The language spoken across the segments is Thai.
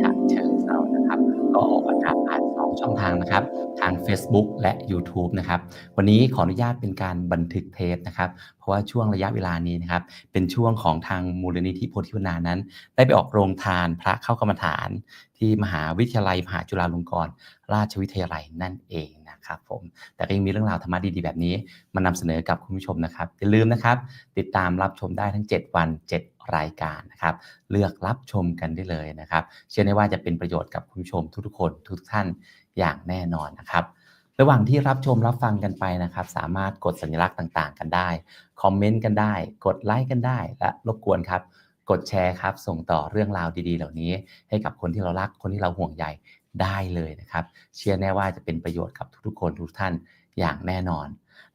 ฉะเชิงเทรานะครับ ก็ออกอากาศผ่านสองช่องทางนะครับ ทาง Facebook และ YouTube นะครับ วันนี้ขออนุญาตเป็นการบันทึกเทปนะครับ เพราะว่าช่วงระยะเวลานี้นะครับ เป็นช่วงของทางมูลนิธิโพธิวนานั้น ได้ไปออกโรงทานพระเข้ากรรมฐาน ที่มหาวิทยาลัยมหาจุฬาลงกรณราชวิทยาลัยนั่นเองนะครับผม แต่ก็ยังมีเรื่องราวธรรมะดีๆ แบบนี้ มานำเสนอกับคุณผู้ชมนะครับ อย่าลืมนะครับ ติดตามรับชมได้ทั้ง 7 วัน 7 รายการนะครับ เลือกรับชมกันได้เลยนะครับ เชื่อได้ว่าจะเป็นประโยชน์กับคุณผู้ชมทุกๆคนทุกท่านอย่างแน่นอนนะครับ ระหว่างที่รับชมรับฟังกันไปนะครับ สามารถกดสัญลักษณ์ต่างๆ กันได้ คอมเมนต์กันได้ กดไลค์กันได้ และรบกวนครับ กดแชร์ครับ ส่งต่อเรื่องราวดีๆ เหล่านี้ ให้กับคนที่เรารักคนที่เราห่วงใยได้เลยนะครับ เชื่อแน่ว่าจะเป็นประโยชน์กับทุกๆคนทุกท่านอย่างแน่นอน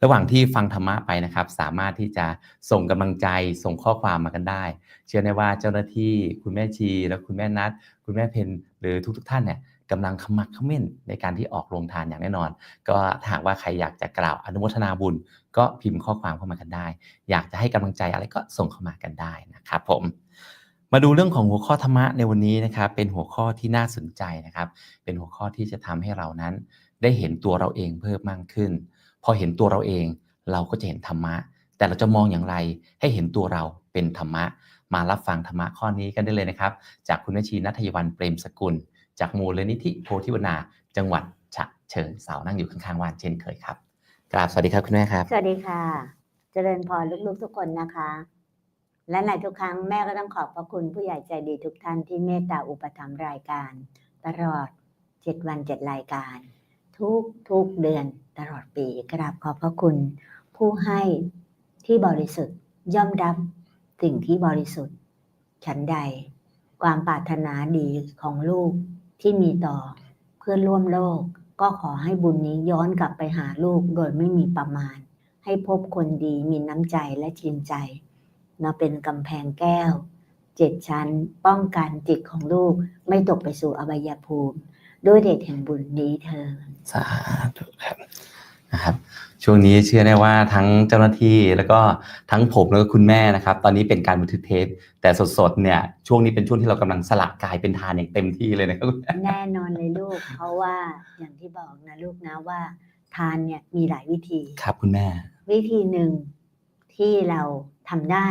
ระหว่างที่ฟังธรรมะไปนะครับ สามารถที่จะส่งกำลังใจส่งข้อความมากันได้ เชื่อแน่ว่าเจ้าหน้าที่คุณแม่ชี และคุณแม่นัทคุณแม่เพนหรือทุก ๆ ท่านเนี่ยกำลังขมักขม้นในการที่ออกโรงทานอย่างแน่นอน ก็ถาหากว่าใครอยากจะกล่าวอนุโมทนาบุญ ก็พิมพ์ข้อความเข้ามากันได้ อยากจะให้กำลังใจอะไรก็ส่งเข้ามากันได้นะครับผมมาดูเรื่องของหัวข้อธรรมะในวันนี้นะครับ เป็นหัวข้อที่น่าสนใจนะครับ เป็นหัวข้อที่จะทำให้เรานั้น ได้เห็นตัวเราเองเพิ่มมากขึ้น พอเห็นตัวเราเอง เราก็จะเห็นธรรมะ แต่เราจะมองอย่างไรให้เห็นตัวเราเป็นธรรมะ มารับฟังธรรมะข้อนี้กันได้เลยนะครับ จากคุณแม่ชีนัทยวันเปรมสกุล จากมูลนิธิโพธิวนา จังหวัดฉะเชิงเทรานั่งอยู่ข้างๆวานเช่นเคยครับกราบสวัสดีครับคุณแม่ครับ สวัสดีค่ะ เจริญพรลูกๆทุกคนนะคะ และในทุกครั้งแม่ก็ต้องขอบพระคุณผู้ใหญ่ใจดีทุกท่านที่เมตตาอุปถัมภ์รายการ ตลอดเจ็ดวันเจ็ดรายการ ทุกทุกเดือนตลอดปีกราบขอบพระคุณ ผู้ให้ที่บริสุทธิ์ย่อมรับสิ่งที่บริสุทธิ์ ฉันใด ความปรารถนาดีของลูกที่มีต่อเพื่อนร่วมโลก ก็ขอให้บุญนี้ย้อนกลับไปหาลูกโดยไม่มีประมาณ ให้พบคนดีมีน้ำใจและจริงใจมาเป็นกำแพงแก้วเจ็ดชั้นป้องกันจิตของลูกไม่ตกไปสู่อบายภูมิ ด้วยเดชแห่งบุญนี้เธอญสาธุครับนะครับ ช่วงนี้เชื่อแน่ว่าทั้งเจ้าหน้าที่แล้วก็ทั้งผมแล้วก็คุณแม่นะครับ ตอนนี้เป็นการบันทึกเทป แต่สดๆเนี่ย ช่วงนี้เป็นช่วงที่เรากำลังสละกายเป็นทานอย่างเต็มที่เลยนะครับคุณแม่แน่นอนเลยลูก เพราะว่าอย่างที่บอกนะลูกนะว่า ทานเนี่ยมีหลายวิธี ครับคุณแม่ วิธีหนึ่งที่เราทำได้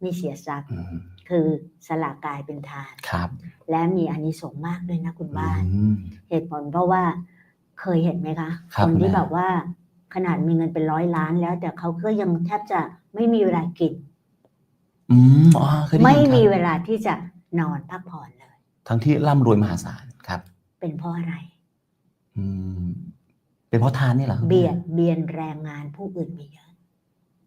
ไม่เสียทรัพย์อืม คือสละกายเป็นทาน ครับ และมีอานิสงส์มากด้วยนะคุณบ้าน อืม เหตุผลเพราะว่าเคยเห็นไหมคะครับนที่แม่ แบบว่าขนาดมีเงินเป็นร้อยล้านแล้ว แต่เขาก็ยังแทบจะไม่มีเวลากิน อืมอ๋อเคยได้ไม่ยินครับมีเวลาที่จะนอนพักผ่อนเลย ทั้งที่ร่ำรวยมหาศาลครับ เป็นเพราะอะไร อืม เป็นเพราะทานนี่เหรอครับเบียดเบียนแรงงานผู้อื่นไปเยอะ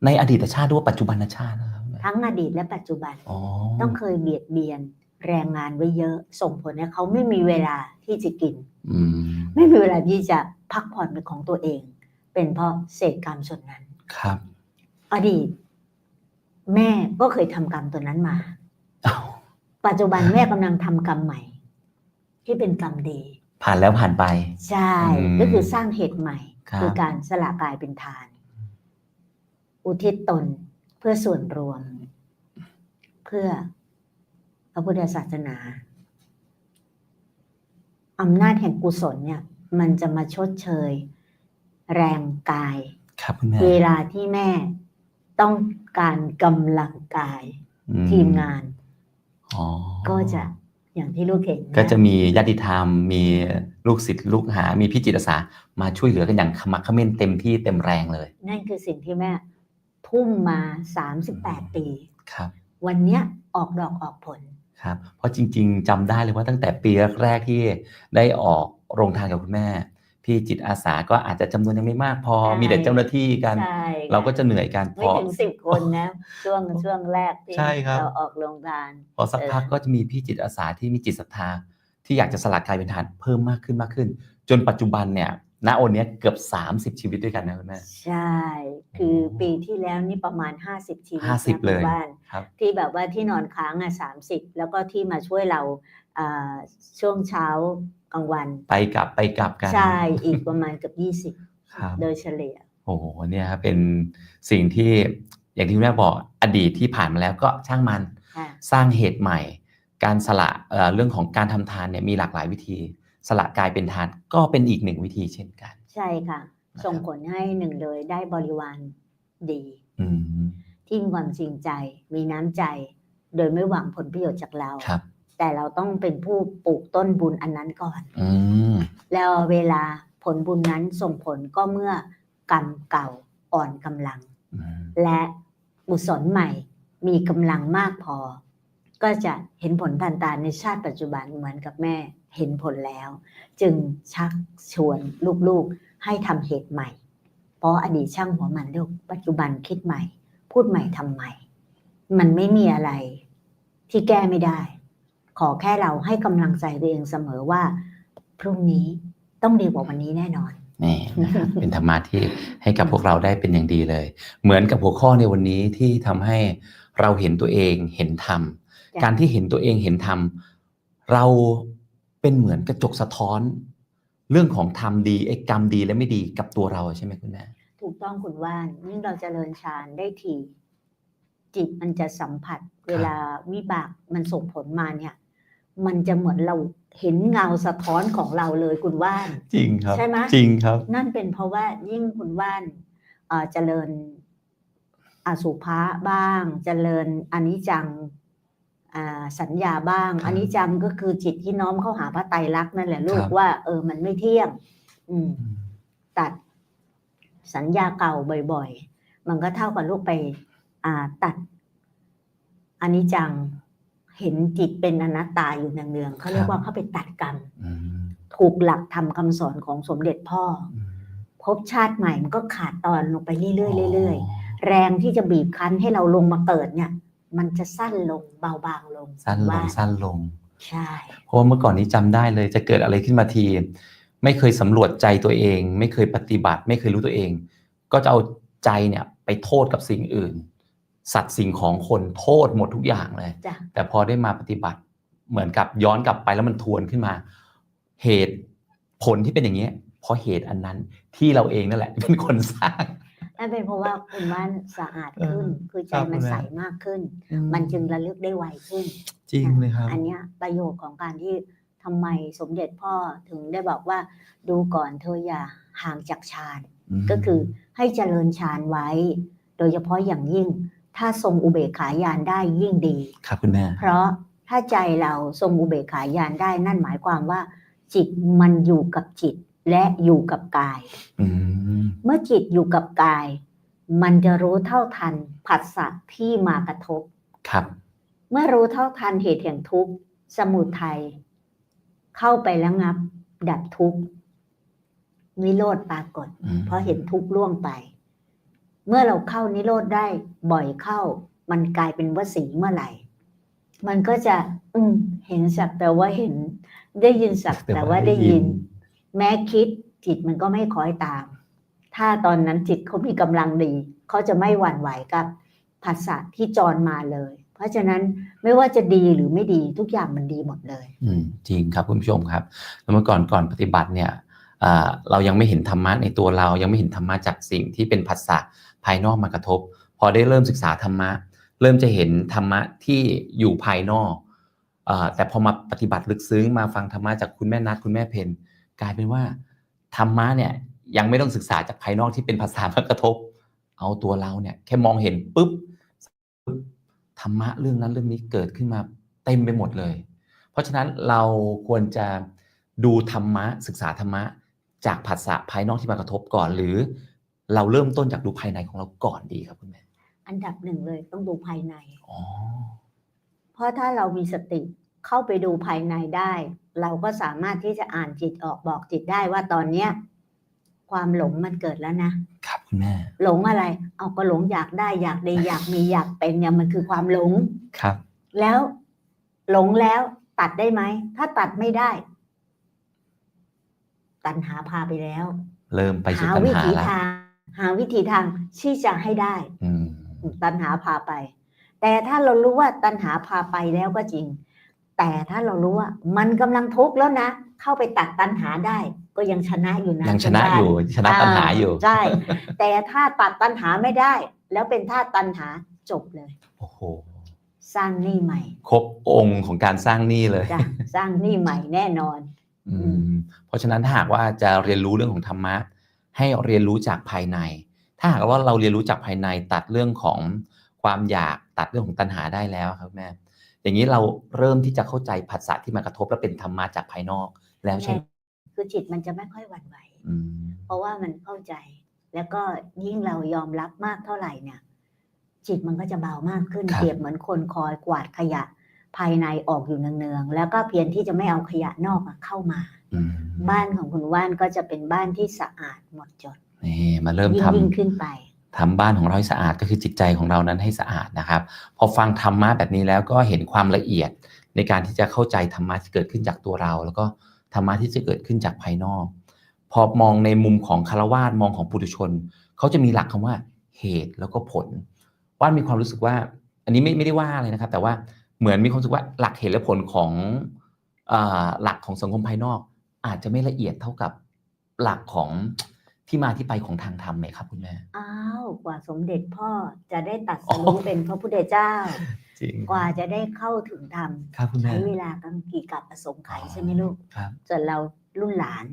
ในอดีตชาติด้วยปัจจุบันชาตินะครับ ทั้งอดีตและปัจจุบันอ๋อต้องเคยเบียดเบียนแรงงานไว้เยอะส่งผลให้เขาไม่มีเวลาที่จะกินอืมไม่มีเวลาที่จะพักผ่อนเป็นของตัวเอง เป็นเพราะเศษกรรมส่วนนั้นครับ อดีต แม่ก็เคยทำกรรมตัวนั้นมาอ้าวปัจจุบันแม่กำลังทำกรรมใหม่ ที่เป็นกรรมดี ผ่านแล้วผ่านไป ใช่อืมก็คือสร้างเหตุใหม่ครับอการสละกายเป็นทาน อุทิศตนเพื่อส่วนรวม เพื่อพระพุทธศาสนาอำนาจแห่งกุศลเนี่ย มันจะมาชดเชย แรงกาย ครับคุณแม่เวลาที่แม่ต้องการกำลังกายอืทีมงานอ๋อก็จะอย่างที่ลูกเห็นนก็จะมีญาติธรรม มีลูกศิษย์ลูกหา มีพี่จิตอาสามาช่วยเหลือกันอย่างขมักเขม้นเต็มที่เต็มแรงเลย นั่นคือสิ่งที่แม่ ทุ่มมา 38 ปี ครับ วันเนี้ยออกดอกออกผล ครับ เพราะจริง ๆจำได้เลยว่าตั้งแต่ปีแรกๆที่ได้ออกโรงทานกับคุณแม่ พี่จิตอาสาก็อาจจะจำนวนยังไม่มากพอ ใช่ มีแต่เจ้าหน้าที่กัน ใช่เราก็จะเหนื่อยกันพไม่อ ถึงสิบคนนะ ช่วงช่วงแรกที่ใช่ครับ เราออกโรงทานพอสักพักเออก็จะมีพี่จิตอาสาที่มีจิตศรัทธาที่อยากจะสละกายเป็นทานเพิ่มมากขึ้นมากขึ้น จนปัจจุบันเนี่ย ณโอนเนี้ยเกือบ 30 ชีวิตด้วยกันนะคุณแม่ ใช่ คือโอ้ปีที่แล้วนี่ประมาณ 50 ชีวิตนะ50 เลยคุณบ้าน ครับที่แบบว่าที่นอนค้างอะ30แล้วก็ที่มาช่วยเราอ่าช่วงเช้ากลางวัน ไปกลับไปกลับกันใช่อีกประมาณเกือบครับ20โดยเฉลี่ย โอ้โหเนี่ยครับเป็นสิ่งที่อย่างที่คุณแม่บอกอดีตที่ผ่านมาแล้วก็ช่างมันค่ะ สร้างเหตุใหม่ การสละเอ่อเรื่องของการทำทานเนี่ยมีหลากหลายวิธี สละกายเป็นทานก็เป็นอีกหนึ่งวิธีเช่นกัน ใช่ค่ะนะครับส่งผลให้หนึ่งเลยได้บริวารดีอืมที่มีความจริงใจ มีน้ำใจ โดยไม่หวังผลประโยชน์จากเราครับแต่เราต้องเป็นผู้ปลูกต้นบุญอันนั้นก่อนอืมแล้วเวลาผลบุญนั้นส่งผลก็เมื่อกรรมเก่าอ่อนกำลังอืมและกุศลใหม่มีกำลังมากพอ ก็จะเห็นผลทันตาในชาติปัจจุบันเหมือนกับแม่เห็นผลแล้ว จึงชักชวนลูกๆให้ทำเหตุใหม่ เพราะอดีตช่างหัวมันลูกปัจจุบันคิดใหม่ พูดใหม่ทำใหม่ มันไม่มีอะไรที่แก้ไม่ได้ ขอแค่เราให้กำลังใจตัวเองเสมอว่า พรุ่งนี้ต้องดีกว่าวันนี้แน่นอนนี่นะครับเป็นธรรมะที่ให้กับพวกเราได้เป็นอย่างดีเลย เหมือนกับหัวข้อในวันนี้ที่ทำให้เราเห็นตัวเองเห็นธรรม การที่เห็นตัวเองเห็นธรรมเราเป็นเหมือนกระจกสะท้อน เรื่องของธรรมดีไอ้กรรมดีและไม่ดีกับตัวเราใช่ไหมคุณแม่ถูกต้องคุณว่านยิ่งเราจเจริญฌานได้ทีจิตมันจะสัมผัส เวลาวิบากมันส่งผลมาเนี่ย มันจะเหมือนเราเห็นเงาสะท้อนของเราเลยคุณว่าน จริงครับ ใช่ไหมจริงครับ นั่นเป็นเพราะว่ายิ่งคุณว่านเอ่อเจริญอสุภะบ้าง เจริญอนิจจังอ่า สัญญาบ้างครับอนิจจังก็คือจิตที่น้อมเข้าหาพระไตรลักษณ์นั่นแหละลูคกรับว่าเออมันไม่เที่ยงอืมอืม ตัดสัญญาเก่าบ่อย ๆ มันก็เท่ากับลูกไป อ่าตัดอันนี้จังเห็นจิตเป็นอนัตตาอยู่เนืองๆเขาเรียกว่าเขาไปตัดกรรมอืมถูกหลักธรรมคำสอนของสมเด็จพ่ออืมภพชาติใหม่มันก็ขาดตอนลงไปเรื่อยๆเรื่อยๆแรงที่จะบีบคั้นให้เราลงมาเกิดเนี่ย มันจะสั้นลงเบาบางลงสั้นลว่างสั้นลงใช่เพราะว่าเมื่อก่อนนี้จำได้เลย จะเกิดอะไรขึ้นมาที ไม่เคยสำรวจใจตัวเอง ไม่เคยปฏิบัติ ไม่เคยรู้ตัวเอง ก็จะเอาใจเนี่ยไปโทษกับสิ่งอื่น สัตว์สิ่งของคนโทษหมดทุกอย่างเลยจ้ะแต่พอได้มาปฏิบัติเหมือนกับย้อนกลับไปแล้วมันทวนขึ้นมา เหตุผลที่เป็นอย่างนี้ยเพราะเหตุอันนั้นที่เราเองนั่นแหละ เป็นคนสร้าง นั่นเป็นเพราะว่าคุณว่านสะอาดขึ้นเออคือใจครับมันคุณแม่ใสมากขึ้น มันจึงระลึกได้ไวขึ้น จริงเลยครับ อันเนี้ยประโยชน์ของการที่ทำไมสมเด็จพ่อถึงได้บอกว่าดูก่อนเธออย่าห่างจากฌานมก็คือให้เจริญฌานไว้ โดยเฉพาะอย่างยิ่ง ถ้าทรงอุเบกขายานได้ยิ่งดี ครับคุณแม่ เพราะถ้าใจเราทรงอุเบกขายานได้นั่นหมายความว่า จิตมันอยู่กับจิตและอยู่กับกายอืม เมื่อจิตอยู่กับกาย มันจะรู้เท่าทันผัสสะที่มากระทบ ครับ เมื่อรู้เท่าทันเหตุแห่งทุกข์ สมุทัยเข้าไปแล้วงับ ดับทุกข์นิโรธปรากฏอืมเพราะเห็นทุกข์ล่วงไป เมื่อเราเข้านิโรธได้บ่อยเข้า มันกลายเป็นวสีเมื่อไหร่ มันก็จะ อืมเห็นสักแต่ว่าเห็น ได้ยินสักแต่ว่าได้ยิน แม้คิดจิตมันก็ไม่คอยตาม ถ้าตอนนั้นจิตเขามีกำลังดีเขาจะไม่หวั่นไหวกับภาษาที่จรมาเลย เพราะฉะนั้นไม่ว่าจะดีหรือไม่ดีทุกอย่างมันดีหมดเลย อืมจริงครับคุณผู้ชมครับแล้วเมื่อก่อนก่อนปฏิบัติเนี่ยอ่าเรายังไม่เห็นธรรมะในตัวเรายังไม่เห็นธรรมะจากสิ่งที่เป็นผัสสะภายนอกมากระทบ พอได้เริ่มศึกษาธรรมะ เริ่มจะเห็นธรรมะที่อยู่ภายนอกอาแต่พอมาปฏิบัติลึกซึ้งมาฟังธรรมะจากคุณแม่นัทคุณแม่เพนกลายเป็นว่าธรรมะเนี่ย ยังไม่ต้องศึกษาจากภายนอกที่เป็นภาษามากระทบ เอาตัวเราเนี่ย แค่มองเห็นปุ๊บปุ๊บธรรมะเรื่องนั้นเรื่องนี้เกิดขึ้นมาเต็มไปหมดเลย เพราะฉะนั้นเราควรจะดูธรรมะศึกษาธรรมะจากภาษาภายนอกที่มากระทบก่อน หรือเราเริ่มต้นจากดูภายในของเราก่อนดีครับคุณแม่อันดับหนึ่งเลยต้องดูภายในอ๋อเพราะถ้าเรามีสติเข้าไปดูภายในได้ เราก็สามารถที่จะอ่านจิตออกบอกจิตได้ว่าตอนเนี้ย ความหลงมันเกิดแล้วนะครับคุณแม่ หลงอะไร เอาก็หลงอยากได้อยากดีอยากมีอยากเป็นเนี่ยมันคือความหลงครับ แล้วหลงแล้วตัดได้ไหม ถ้าตัดไม่ได้ ตัณหาพาไปแล้ว เริ่มไปสู่หาตัณวิหาถีแล้วทาง หาวิธีทางที่จะให้ได้อืมตัณหาพาไป แต่ถ้าเรารู้ว่าตัณหาพาไปแล้วก็จริง แต่ถ้าเรารู้ว่า มันกำลังทุกข์แล้วนะ เข้าไปตัดตัณหาได้ ก็ยังชนะอยู่นะยังชนะคุณบ้าอยู่ชนะตัณหาอยู่ใช่แต่ถ้าตัดตัณหาไม่ได้ แล้วเป็นธาตุตัณหาจบเลยโอ้โหสร้างหนี้ใหม่ ครบองค์ของการสร้างหนี้เลยจ้ะสร้างหนี้ใหม่แน่นอน อืม เพราะฉะนั้นถ้าหากว่าจะเรียนรู้เรื่องของธรรมะ ให้เรียนรู้จากภายใน ถ้าหากว่าเราเรียนรู้จากภายในตัดเรื่องของความอยากตัดเรื่องของตัณหาได้แล้วครับแม่อย่างนี้เราเริ่มที่จะเข้าใจภาษาที่มากระทบและเป็นธรรมะจากภายนอกแล้วใช่ไหม คือจิตมันจะไม่ค่อยหวั่นไหวอืมเพราะว่ามันเข้าใจ แล้วก็ยิ่งเรายอมรับมากเท่าไหร่เนี่ย จิตมันก็จะเบามากขึ้นเปรียบเหมือนคนคอยกวาดขยะภายในออกอยู่เนืองๆแล้วก็เพียรที่จะไม่เอาขยะนอกอะเข้ามาอืมบ้านของคุณว่านก็จะเป็นบ้านที่สะอาดหมดจดนี่มาเริ่มยิ่งทำยิ่งขึ้นไปทำบ้านของเราให้สะอาดก็คือจิตใจของเรานั้นให้สะอาดนะครับ พอฟังธรรมะแบบนี้แล้วก็เห็นความละเอียดในการที่จะเข้าใจธรรมะที่เกิดขึ้นจากตัวเรา แล้วก็ ธรรมะที่จะเกิดขึ้นจากภายนอก พอมองในมุมของคารวาสมองของปุถุชน เขาจะมีหลักคำว่าเหตุแล้วก็ผล ว่านมีความรู้สึกว่า อันนี้ไม่ไม่ได้ว่าเลยนะครับ แต่ว่าเหมือนมีความรู้สึกว่าหลักเหตุและผลของอ่าหลักของสังคมภายนอก อาจจะไม่ละเอียดเท่ากับหลักของที่มาที่ไปของทางธรรมไหมครับคุณแม่ อ้าว กว่าสมเด็จพ่อจะได้ตัดสอ๋รู้อเป็นพระพุทธเจ้า จริงกว่าจะได้เข้าถึงธรรมครับคุณแม่ใช้เวลากันกี่กับประสงค์ไขยใช่ไหมลูกครับส่วนเรารุ่นหลาน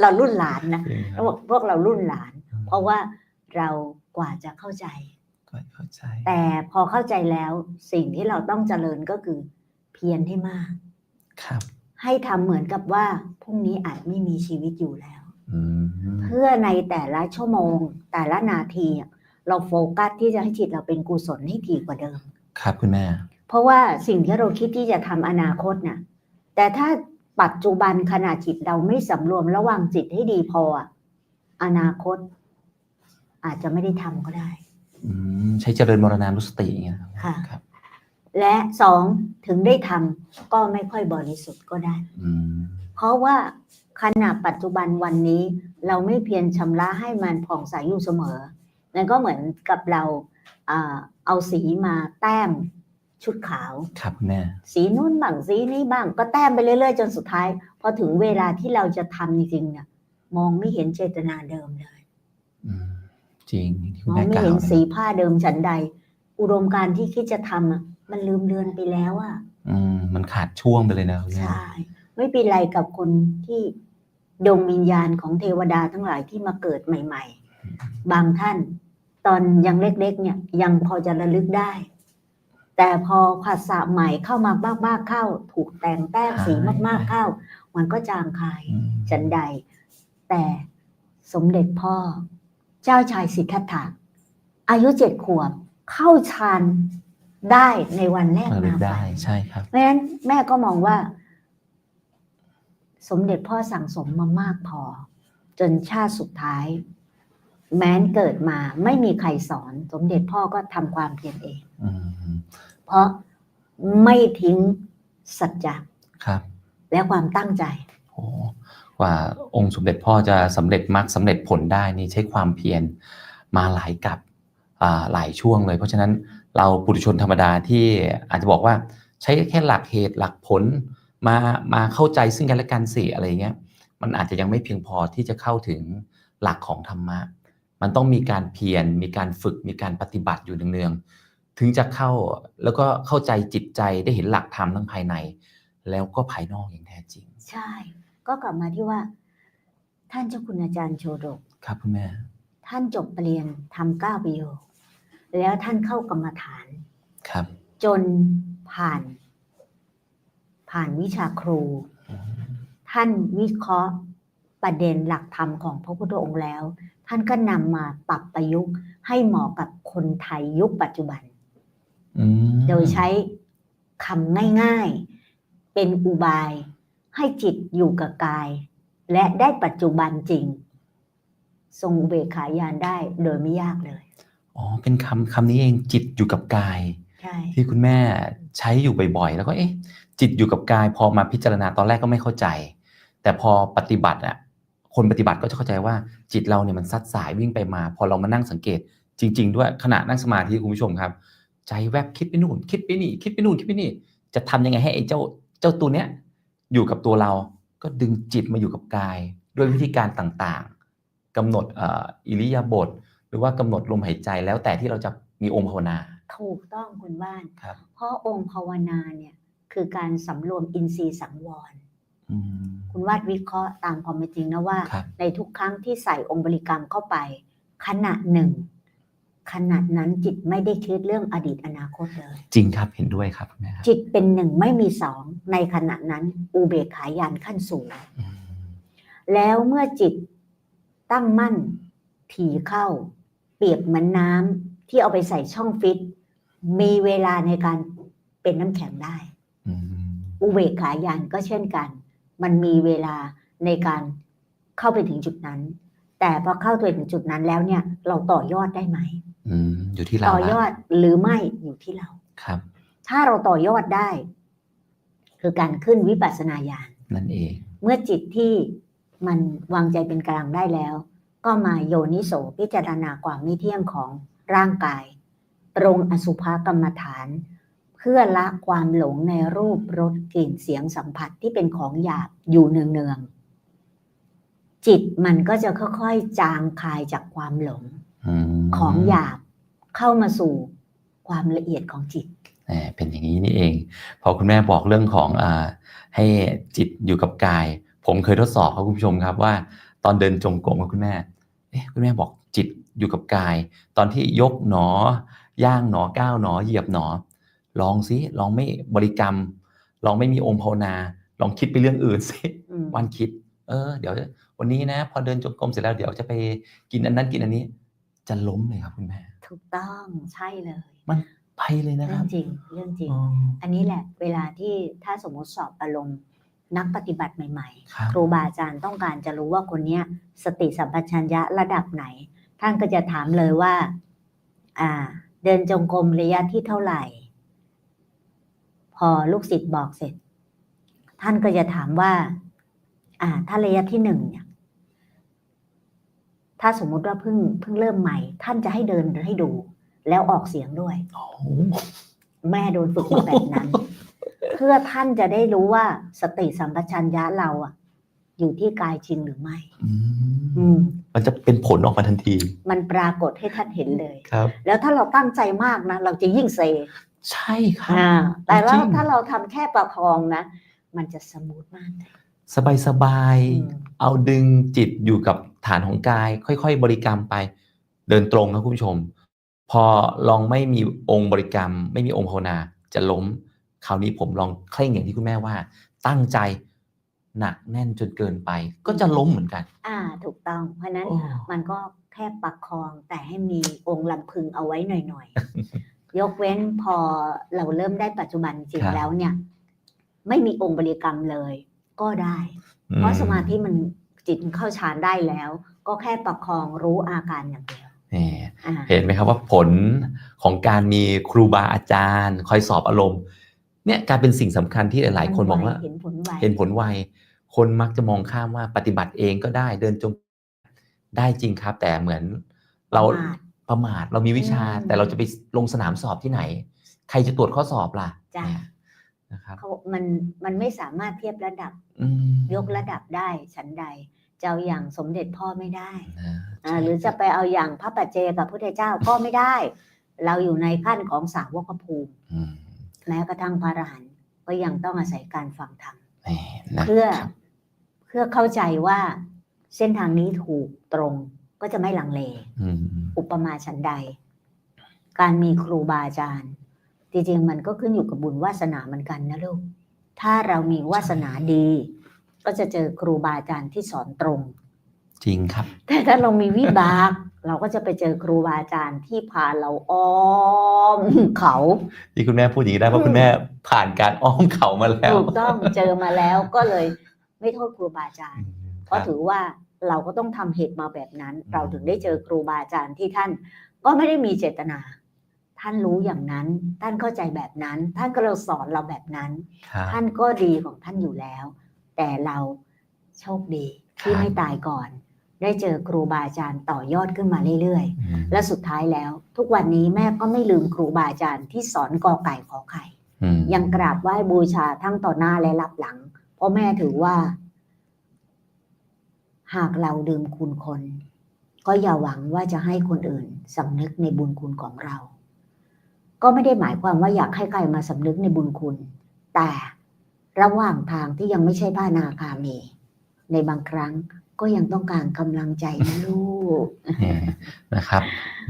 เรารุ่นหลานนะจริงครัเขาบอกพวกเรารุ่นหลาน เพราะว่าเรากว่าจะเข้าใจก็เข้าใจ แต่พอเข้าใจแล้วสิ่งที่เราต้องเจริญก็คือ เพียรให้มาก ครับ ให้ทำเหมือนกับว่าพรุ่งนี้อาจไม่มีชีวิตอยู่แล้วอืมเพื่อในแต่ละชั่วโมง แต่ละนาทีอะเราโฟกัสที่จะให้จิตเราเป็นกุศลให้ถี่กว่าเดิม ครับคุณแม่ เพราะว่าสิ่งที่เราคิดที่จะทำอนาคตน่ะแต่ถ้าปัจจุบันขณะจิตเราไม่สำรวมระวังจิตให้ดีพออะอนาคต อาจจะไม่ได้ทำก็ได้อืมใช้เจริญมรณานุสติอย่างเงี้ยค่ะครับ และสองถึงได้ทำก็ไม่ค่อยบริสุทธิ์ก็ได้อืมเพราะว่าขณะปัจจุบันวันนี้ เราไม่เพียรชำระให้มันผ่องใสอยู่เสมอนั่นก็เหมือนกับเราอ่า เอาสีมาแต้มชุดขาวครับคุณแม่สีนู้นบ้างสีนี้บ้าง ก็แต้มไปเรื่อยๆ จนสุดท้าย พอถึงเวลาที่เราจะทำจริงๆเนี่ยมองไม่เห็นเจตนาเดิมเลยอืมจริงที่คุมณองแม่ไม่กล่าวเห็นนะสีผ้าเดิมฉันใด อุดมการณ์ที่คิดจะทำอะมันลืมเลือนไปแล้วอะอืมมันขาดช่วงไปเลยนะคุณแม่ใช่ไม่เป็นไรกับคนที่ดวงวิญญาณของเทวดาทั้งหลายที่มาเกิดใหม่ ๆ บางท่าน ตอนยังเล็กๆเนี่ยยังพอจะระลึกได้ แต่พอผัสสะใหม่เข้ามามากๆเข้า ถูกแต่งแต้มสีมากๆเข้า มันก็จางคายอืมฉันใด แต่สมเด็จพ่อ เจ้าชายสิทธัตถะอายุเจ็ดขวบเข้าฌานได้ในวันแรกระลึมากฝัได้นใช่ครับเพราะฉะนั้นแม่ก็มองว่า สมเด็จพ่อสั่งสมมามากพอ จนชาติสุดท้าย แม้นเกิดมาไม่มีใครสอน สมเด็จพ่อก็ทำความเพียรเองอืมเพราะไม่ทิ้งสัจจะครับ และความตั้งใจโอ้กว่าองค์สมเด็จพ่อจะสำเร็จมรรคสำเร็จผลได้นี่ใช้ความเพียรมาหลายกับอ่าหลายช่วงเลย เพราะฉะนั้นเราปุถุชนธรรมดาที่อาจจะบอกว่าใช้แค่หลักเหตุหลักผลมามาเข้าใจซึ่งกันและกันสิอะไรเงี้ย มันอาจจะยังไม่เพียงพอที่จะเข้าถึงหลักของธรรมะ มันต้องมีการเพียรมีการฝึกมีการปฏิบัติอยู่เนืองๆถึงจะเข้าแล้วก็เข้าใจจิตใจได้เห็นหลักธรรมทั้งภายใน แล้วก็ภายนอกอย่างแท้จริง ใช่ ก็กลับมาที่ว่า ท่านเจ้าคุณอาจารย์โชดก ครับคุณแม่ ท่านจบปรริญญาทำเก้าประโยคแล้วท่านเข้ากรรมฐานครับ จนผ่าน ผ่านวิชาครูอืมท่านวิเคราะห์ประเด็นหลักธรรมของพระพุทธองค์แล้ว ท่านก็นำมาปรับประยุกต์ให้เหมาะกับคนไทยยุคปัจจุบันอืมโดยใช้คำง่ายๆ เป็นอุบายให้จิตอยู่กับกาย และได้ปัจจุบันจริง ทรงอุเบกขายานได้โดยไม่ยากเลย อ๋อ เป็นคำคำนี้เองจิตอยู่กับกายใช่ที่คุณแม่ใช้อยู่บ่อยๆ แล้วก็เอ๊ะ จิตอยู่กับกาย พอมาพิจารณาตอนแรกก็ไม่เข้าใจ แต่พอปฏิบัติอะ คนปฏิบัติก็จะเข้าใจว่าจิตเราเนี่ยมันซัดสายวิ่งไปมา พอเรามานั่งสังเกต จริง ๆ ด้วยขณะนั่งสมาธิคุณผู้ชมครับ ใจแวบคิดไปนู่น คิดไปนี่ คิดไปนู่นคิดไปนี่ จะทำยังไงให้ไอ้เจ้าเจ้าตัวเนี้ยอยู่กับตัวเราก็ดึงจิตมาอยู่กับกาย ด้วยวิธีการต่างๆกำหนดเอ่ออิริยาบถหรือว่ากำหนดลมหายใจแล้วแต่ที่เราจะมีองค์ภาวนา ถูกต้องคุณบ้านครับเพราะองค์ภาวนาเนี่ยคือการสำรวมอินทรีย์สังวรอืม คุณวาดวิเคราะห์ตามความเป็นจริงนะว่า ครับ ในทุกครั้งที่ใส่องค์บริกรรมเข้าไป ขณะหนึ่ง ขณะนั้นจิตไม่ได้คิดเรื่องอดีตอนาคตเลย จริงครับเห็นด้วยครับคุณแม่ครับจิตเป็นหนึ่งไม่มีสองในขณะนั้นอุเบกขายานขั้นสูง อืมแล้วเมื่อจิตตั้งมั่น ถี่เข้า เปรียบเหมือนน้ำที่เอาไปใส่ช่องฟิต มีเวลาในการเป็นน้ำแข็งได้ อืม อุเบกขายานก็เช่นกัน มันมีเวลาในการเข้าไปถึงจุดนั้น แต่พอเข้าไปถึงจุดนั้นแล้วเนี่ย เราต่อยอดได้ไหมอืมอยู่ที่เราต่อยอละดหรือไม่อยู่ที่เราครับ ถ้าเราต่อยอดได้ คือการขึ้นวิปัสสนาญาณนั่นเอง เมื่อจิตที่มันวางใจเป็นกลางได้แล้ว ก็มาโยนิโสพิจารณาความไม่เที่ยงของร่างกาย ตรงอสุภกรรมฐานเพื่อละความหลงในรูปรสกลิ่นเสียงสัมผัสที่เป็นของหยาบอยู่เนืองๆจิตมันก็จะค่อยๆจางคายจากความหลงอืมของหยาบเข้ามาสู่ความละเอียดของจิตแหมเป็นอย่างนี้นี่เอง พอคุณแม่บอกเรื่องของอ่าให้จิตอยู่กับกาย ผมเคยทดสอบครับคุณผู้ชมครับว่า ตอนเดินจงกรมกับคุณแม่เอ๊ะคุณแม่บอกจิตอยู่กับกาย ตอนที่ยกหนอย่างหนอก้าวหนอเหยียบหนอ ลองสิลองไม่บริกรรม ลองไม่มีองค์ภาวนา ลองคิดไปเรื่องอื่นสิอืมวันคิด เออ เดี๋ยววันนี้นะ พอเดินจงกรมเสร็จแล้วเดี๋ยวจะไปกินอันนั้นกินอันนี้ จะล้มเลยครับคุณแม่ถูกต้องใช่เลย มันไปเลยนะคเรื่รัอบงจริงเรื่องจริงอ๋ออันนี้แหละ เวลาที่ถ้าสมมติสอบอารมณ์นักปฏิบัติใหม่ครับๆครูบาอาจารย์ต้องการจะรู้ว่าคนเนี้ยสติสัมปชัญญะระดับไหน ท่านก็จะถามเลยว่า อ่า เดินจงกรมระยะที่เท่าไหร่ พอลูกศิษย์บอกเสร็จ ท่านก็จะถามว่า อ่า ถ้าระยะที่หนึ่งเนี่ยถ้าสมมุติว่าเพิ่งเพิ่งเริ่มใหม่ ท่านจะให้เดินให้ดู แล้วออกเสียงด้วยโอ้โหแม่โดนฝึกมาแบบนั้น เพื่อท่านจะได้รู้ว่าสติสัมปชัญญะเราอะอยู่ที่กายจริงหรือไม่ อือืมมมันจะเป็นผลออกมาทันที มันปรากฏให้ท่านเห็นเลย ครับ แล้วถ้าเราตั้งใจมากนะ เราจะยิ่งเซ ใช่ครับอ่าแต่ว่าจริง ถ้าเราทำแค่ประคองนะ มันจะสมูทมากเลย สบายสบายๆอืม เอาดึงจิตอยู่กับฐานของกาย ค่อยๆ บริกรรมไป เดินตรงนะคุณผู้ชม พอลองไม่มีองค์บริกรรม ไม่มีองค์ภาวนาจะล้ม คราวนี้ผมลองเคร่งอย่างที่คุณแม่ว่า ตั้งใจหนักแน่นจนเกินไป ก็จะล้มเหมือนกันอ่า ถูกต้อง เพราะฉะนั้น โอ้มันก็แค่ประคองแต่ให้มีองค์ลำพึงเอาไว้หน่อยๆ ยกเว้นพอเราเริ่มได้ปัจจุบันจริงแล้วเนี่ย ไม่มีองค์บริกรรมเลย ก็ได้ เพราะสมาธิมันจิตมันเข้าฌานได้แล้ว ก็แค่ประคองรู้อาการอย่างเดียวนี่อ่าเห็นไหมครับว่าผลของการมีครูบาอาจารย์ คอยสอบอารมณ์ เนี่ยกลายเป็นสิ่งสำคัญที่หลาย ๆ คนบอกว่า เห็นผลไวเห็นผลไวคนมักจะมองข้ามว่าปฏิบัติเองก็ได้เดินจงได้จริงครับ แต่เหมือนเรา ประมาทประมาทเรามีวิชาอืมแต่เราจะไปลงสนามสอบที่ไหน ใครจะตรวจข้อสอบล่ะจ้ะเนี่ยนะครับเขามันมันไม่สามารถเทียบระดับอืมยกระดับได้ฉันใดจะเอาอย่างสมเด็จพ่อไม่ได้นะอ่าใช่หรือจะไปเอาอย่างพระปัจเจกับพระพุทธเจ้าก็ไม่ได้ เราอยู่ในขั้นของสาวกภูมิอืมแม้กระทั่งพระอรหันต์ก็ยังต้องอาศัยการฟังธรรมนี่นะเพื่อครับเพื่อเข้าใจว่าเส้นทางนี้ถูกตรง ก็จะไม่ลังเลอืมอุปมาฉันใด การมีครูบาอาจารย์ จริงๆ มันก็ขึ้นอยู่กับบุญวาสนาเหมือนกันนะลูก ถ้าเรามีวาสนาดี ก็จะเจอครูบาอาจารย์ที่สอนตรง จริงครับ แต่ถ้าเรามีวิบาก เราก็จะไปเจอครูบาอาจารย์ที่พาเราอ้อมเขาที่คุณแม่พูดอย่างนี้ได้เพราะคุณแม่ผ่านการอ้อมเขามาแล้ว ถูกต้องเจอมาแล้วก็เลยไม่โทษครูบาอาจารย์อืมเพราะครับถือว่า เราก็ต้องทำเหตุมาแบบนั้นอืมเราถึงได้เจอครูบาอาจารย์ที่ท่านก็ไม่ได้มีเจตนา ท่านรู้อย่างนั้น ท่านเข้าใจแบบนั้น ท่านก็เราสอนเราแบบนั้นครับท่านก็ดีของท่านอยู่แล้ว แต่เราโชคดีที่ครับไม่ตายก่อน ได้เจอครูบาอาจารย์ต่อยอดขึ้นมาเรื่อยอืมๆและสุดท้ายแล้ว ทุกวันนี้แม่ก็ไม่ลืมครูบาอาจารย์ที่สอนกอไก่ขอไข่อืมยังกราบไหว้บูชาทั้งต่อหน้าและรับหลัง เพราะแม่ถือว่า หากเราดื่มคุณคน ก็อย่าหวังว่าจะให้คนอื่นสำนึกในบุญคุณของเรา ก็ไม่ได้หมายความว่าอยากให้ใครมาสำนึกในบุญคุณ แต่ระหว่างทางที่ยังไม่ใช่บ้านาคามีในบางครั้งก็ยังต้องการกำลังใจนะลูกเนี่ยนะครับ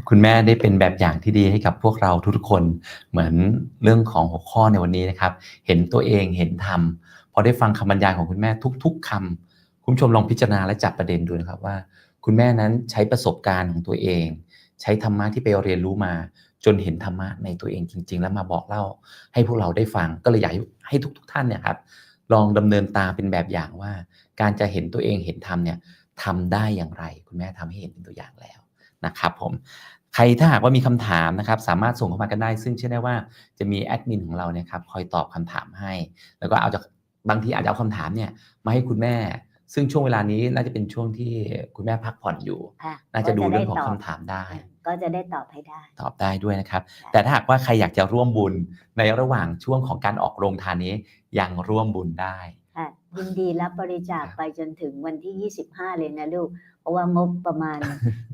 คุณแม่ได้เป็นแบบอย่างที่ดีให้กับพวกเราทุกๆคนเหมือนเรื่องของหัวข้อในวันนี้นะครับ เห็นตัวเองเห็นธรรมพอได้ฟังคำบรรยายของคุณแม่ทุก ๆคำ คุณชมลองพิจารณาและจับประเด็นดูนะครับว่า คุณแม่นั้นใช้ประสบการณ์ของตัวเอง ใช้ธรรมะที่ไปเรียนรู้มา จนเห็นธรรมะในตัวเองจริง ๆ แล้วมาบอกเล่า ให้พวกเราได้ฟังก็เลยอยากให้ทุก ๆท่านเนี่ยครับลองดำเนินตามเป็นแบบอย่างว่า การจะเห็นตัวเองเห็นธรรมเนี่ยทำได้อย่างไร คุณแม่ทำให้เห็นเป็นตัวอย่างแล้วนะครับผมใครถ้าหากว่ามีคำถามนะครับ สามารถส่งเข้ามากันได้ ซึ่งเชื่อได้ว่าจะมีแอดมินของเราเนี่ยครับคอยตอบคำถามให้ แล้วก็เอาจากบางทีอาจจะเอาคำถามเนี่ยมาให้คุณแม่ ซึ่งช่วงเวลานี้น่าจะเป็นช่วงที่คุณแม่พักผ่อนอยู่ ค่ะน่าจะดูก็เรื่องของตบคำถามได้ ก็จะได้ตอบให้ได้ ตอบได้ด้วยนะครับค่ะแต่ถ้าหากว่าใครอยากจะร่วมบุญในระหว่างช่วงของการออกโรงทานนี้ยังร่วมบุญได้ ค่ะยินดีรับบริจาคไปจนถึงวันที่ 25 เลยนะลูก เพราะว่างบประมาณ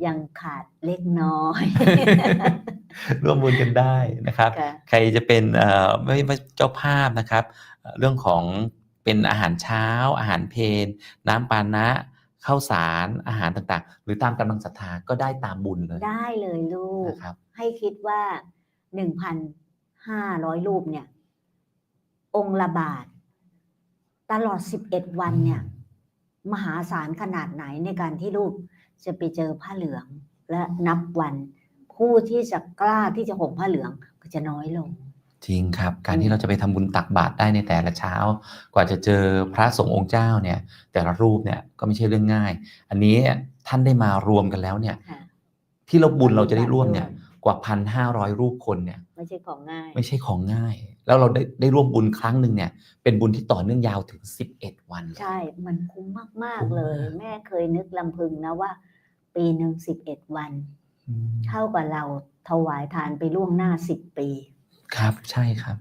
ยังขาดเล็กน้อย ร่วมบุญกันได้นะครับ ค่ะ ใครจะเป็นเอ่อไม่ไม่เจ้าภาพนะครับเอ่อเรื่องของ เป็นอาหารเช้า อาหารเพลน้ำปานะข้าวสารอาหารต่างๆ หรือตามกำลังศรัทธาก็ได้ตามบุญเลย ได้เลยลูกนะครับ ให้คิดว่า1,500รูปเนี่ย องค์ละบาท ตลอด11วันเนี่ย มหาศาลขนาดไหนในการที่ลูกจะไปเจอผ้าเหลืองและนับวัน ผู้ที่จะกล้าที่จะห่มผ้าเหลืองก็จะน้อยลง จริงครับ การอืมที่เราจะไปทำบุญตักบาตรได้ในแต่ละเช้า กว่าจะเจอพระสงฆ์องค์เจ้าเนี่ยแต่ละรูปเนี่ยก็ไม่ใช่เรื่องง่าย อันนี้ท่านได้มารวมกันแล้วเนี่ยค่ะที่เราบุญเราจะได้ร่วมเนี่ยด้กว่าพันห้าร้อยรูปคนเนี่ยไม่ใช่ของง่าย ไม่ใช่ของง่าย แล้วเราได้ได้ร่วมบุญครั้งหนึ่งเนี่ย เป็นบุญที่ต่อเนื่องยาวถึง11วันเลยใช่ มันคุ้มมากคุ้มๆเลยมากแม่เคยนึกลำพึงนะว่า ปีหนึ่งสิบเอ็ดวันอืมเท่ากับเราถวายทานไปล่วงหน้าสิบปี ครับ ใช่ครับ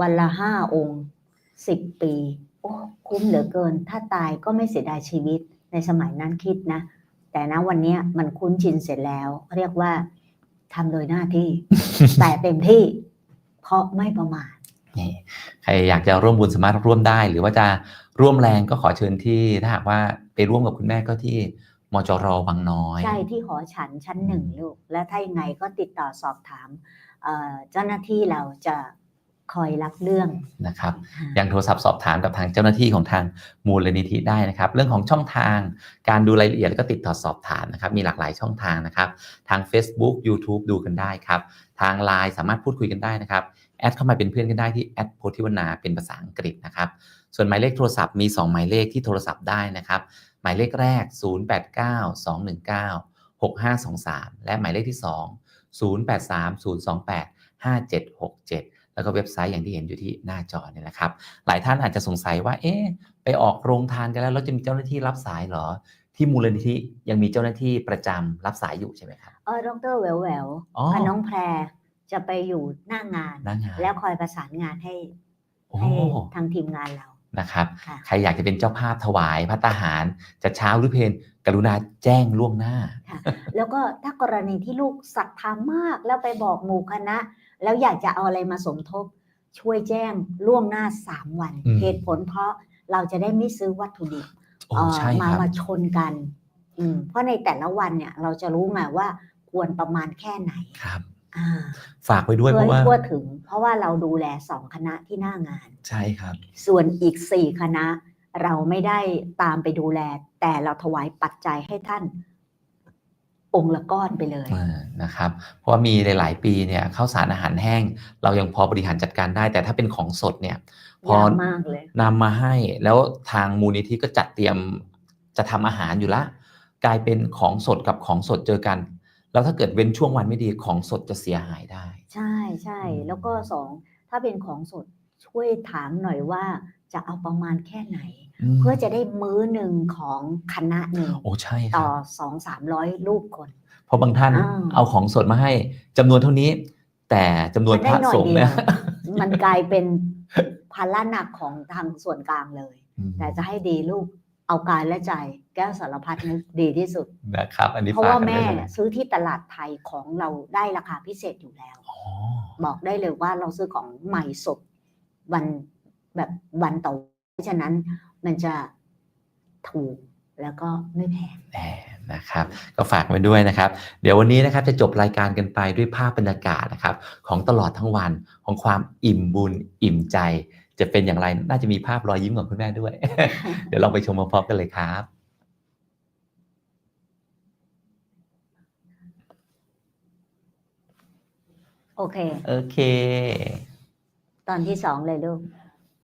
วันละห้าองค์สิบปี โอ้คุ้มเหลือเกิน ถ้าตายก็ไม่เสียดายชีวิตในสมัยนั้นคิดนะ แต่นะวันเนี้ยมันคุ้นชินเสร็จแล้ว เรียกว่าทำโดยหน้าที่ แต่เต็มที่ เพราะไม่ประมาทนี่ใครอยากจะร่วมบุญสามารถร่วมได้ หรือว่าจะร่วมแรงก็ขอเชิญที่ถ้าหากว่าไปร่วมกับคุณแม่ก็ที่มจรวังน้อย ใช่ที่หอฉันชั้นหนึ่งลูก และถ้ายังไงก็ติดต่อสอบถาม เอ่อเจ้าหน้าที่เราจะคอยรับเรื่องนะครับค่ะยังโทรศัพท์สอบถามกับทางเจ้าหน้าที่ของทางมูลนิธิได้นะครับ เรื่องของช่องทางการดูรายละเอียดแล้วก็ติดต่อสอบถามนะครับ มีหลากหลายช่องทางนะครับ ทาง Facebook YouTube ดูกันได้ครับ ทาง Line สามารถพูดคุยกันได้นะครับ แอดเข้ามาเป็นเพื่อนกันได้ที่แอดโพธิวนาเป็นภาษาอังกฤษนะครับ ส่วนหมายเลขโทรศัพท์มี 2 หมายเลขที่โทรศัพท์ได้นะครับ หมายเลขแรก 0892196523 และหมายเลขที่ 2 0830285767 แล้วก็เว็บไซต์อย่างที่เห็นอยู่ที่หน้าจอเนี่ยนะครับ หลายท่านอาจจะสงสัยว่า เอ๊ะ ไปออกโรงทานกันแล้วแล้วจะมีเจ้าหน้าที่รับสายเหรอ ที่มูลนิธิยังมีเจ้าหน้าที่ประจำรับสายอยู่ใช่ไหมครับเออดรแหววแหววอ๋อกับน้องแพรจะไปอยู่หน้างานหน้างาน แล้วคอยประสานงานให้โอ้ให้ทางทีมงานเรานะครับค่ะใครอยากจะเป็นเจ้าภาพถวายพระตาหาร จะเช้าหรือเพล กรุณาแจ้งล่วงหน้าค่ะแล้วก็ถ้ากรณีที่ลูกศรัทธามากแล้วไปบอกหมู่คณะ แล้วอยากจะเอาอะไรมาสมทบ ช่วยแจ้งล่วงหน้าสามวัน อืม เหตุผลเพราะเราจะได้ไม่ซื้อวัตถุดิบโอ้เอ่อใช่มาครับ มาชนกันอืมเพราะในแต่ละวันเนี่ย เราจะรู้ไงว่าควรประมาณแค่ไหนครับ อ่าฝากไว้ด้วยเพเพื่อราะให้ว่าทั่วถึง เพราะว่าเราดูแลสองคณะที่หน้างาน ใช่ครับ ส่วนอีกสี่คณะ เราไม่ได้ตามไปดูแล แต่เราถวายปัจจัยให้ท่านองค์ละก้อนไปเลยอ่านะครับ เพราะว่ามีหลาย ๆ ปีเนี่ยข้าวสารอาหารแห้ง เรายังพอบริหารจัดการได้ แต่ถ้าเป็นของสดเนี่ยพอยากมากเลยนำมาให้ แล้วทางมูลนิธิก็จัดเตรียมจะทำอาหารอยู่ละ กลายเป็นของสดกับของสดเจอกัน แล้วถ้าเกิดเว้นช่วงวันไม่ดีของสดจะเสียหายได้ ใช่ใช่อืมแล้วก็สองถ้าเป็นของสดช่วยถามหน่อยว่า จะเอาประมาณแค่ไหนมเพื่อจะได้มื้อหนึ่งของคณะหนึ่งโอ้ใช่คต่รัอบสองสามร้อยลูกคนเพราะบางท่านอ่าเอาของสดมาให้จำนวนเท่านี้ แต่จำนวนมันพได้ระหน่อยสงฆ์เดีเนี่ยวยมันกลายเป็นภาระหนักของทางส่วนกลางเลยอืมแต่จะให้ดีลูกเอากายและใจแก้วสารพัดนึกดีที่สุดนะครับ อันนี้เพราะฝากว่ากันแม่ไว้เลยซื้อที่ตลาดไทยของเราได้ราคาพิเศษอยู่แล้วอ๋อบอกได้เลยว่าเราซื้อของใหม่สดวัน แบบวันต่อวันเพราะฉะนั้นมันจะถูกแล้วก็ไม่แพงแหมนะครับ ก็ฝากไว้ด้วยนะครับ เดี๋ยววันนี้นะครับจะจบรายการกันไปด้วยภาพบรรยากาศนะครับ ของตลอดทั้งวันของความอิ่มบุญอิ่มใจ จะเป็นอย่างไรน่าจะมีภาพรอยยิ้มของคุณแม่ด้วย เดี๋ยวลองไปชมพร้อมๆกันเลยครับโอเค โอเค ตอนที่สองเลยลูก